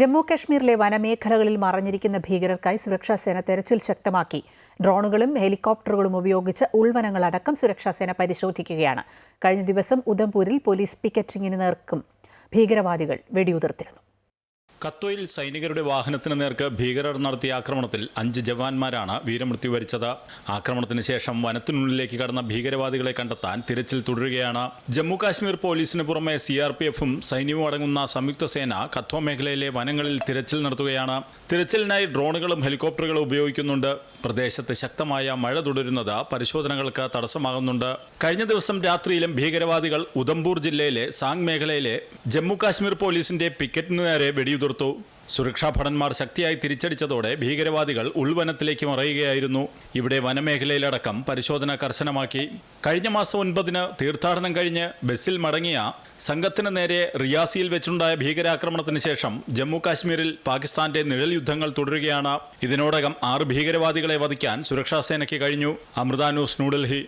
ജമ്മു കശ്മീരിലെ വനമേഖലകളിൽ മറഞ്ഞിരിക്കുന്ന ഭീകരർക്കായി സുരക്ഷാസേന തെരച്ചിൽ ശക്തമാക്കി. ഡ്രോണുകളും ഹെലികോപ്റ്ററുകളും ഉപയോഗിച്ച് ഉൾവനങ്ങളടക്കം സുരക്ഷാസേന പരിശോധിക്കുകയാണ്. കഴിഞ്ഞ ദിവസം ഉദംപൂരിൽ പോലീസ് പിക്കറ്റിംഗിന് നേർക്കും. ഭീകരവാദികൾ വെടിയുതിർത്തിരുന്നു. കത്വയിൽ സൈനികരുടെ വാഹനത്തിന് നേർക്ക് ഭീകരർ നടത്തിയ ആക്രമണത്തിൽ അഞ്ച് ജവാന്മാരാണ് വീരമൃത്യു വരിച്ചത്. ആക്രമണത്തിന് ശേഷം വനത്തിനുള്ളിലേക്ക് കടന്ന ഭീകരവാദികളെ കണ്ടെത്താൻ തിരച്ചിൽ തുടരുകയാണ്. ജമ്മു കാശ്മീർ പോലീസിന് പുറമെ സി ആർ പി എഫും സൈന്യവും അടങ്ങുന്ന സംയുക്ത സേന കത്വ മേഖലയിലെ വനങ്ങളിൽ തിരച്ചിൽ നടത്തുകയാണ്. തിരച്ചിലിനായി ഡ്രോണുകളും ഹെലികോപ്റ്ററുകളും ഉപയോഗിക്കുന്നുണ്ട്. പ്രദേശത്ത് ശക്തമായ മഴ തുടരുന്നത് പരിശോധനകൾക്ക് തടസ്സമാകുന്നുണ്ട്. കഴിഞ്ഞ ദിവസം രാത്രിയിലും ഭീകരവാദികൾ ഉദംപൂർ ജില്ലയിലെ സാങ് മേഖലയിലെ ജമ്മു കാശ്മീർ പോലീസിന്റെ പിക്കറ്റിന് നേരെ വെടിയുതിർത്തു. സുരക്ഷാ ഭടന്മാർ ശക്തിയായി തിരിച്ചടിച്ചതോടെ ഭീകരവാദികൾ ഉൾവനത്തിലേക്ക് മറയുകയായിരുന്നു. ഇവിടെ വനമേഖലയിലടക്കം പരിശോധന കർശനമാക്കി. കഴിഞ്ഞ മാസം ഒൻപതിന് തീർത്ഥാടനം കഴിഞ്ഞ് ബസ്സിൽ മടങ്ങിയ സംഘത്തിന് നേരെ റിയാസിയിൽ വെച്ചുണ്ടായ ഭീകരാക്രമണത്തിന് ശേഷം ജമ്മു കാശ്മീരിൽ പാകിസ്ഥാന്റെ നിഴൽ യുദ്ധങ്ങൾ തുടരുകയാണ്. ഇതിനോടകം ആറ് ഭീകരവാദികളെ വധിക്കാൻ സുരക്ഷാസേനയ്ക്ക് കഴിഞ്ഞു. അമൃത ന്യൂസ് ന്യൂഡൽഹി.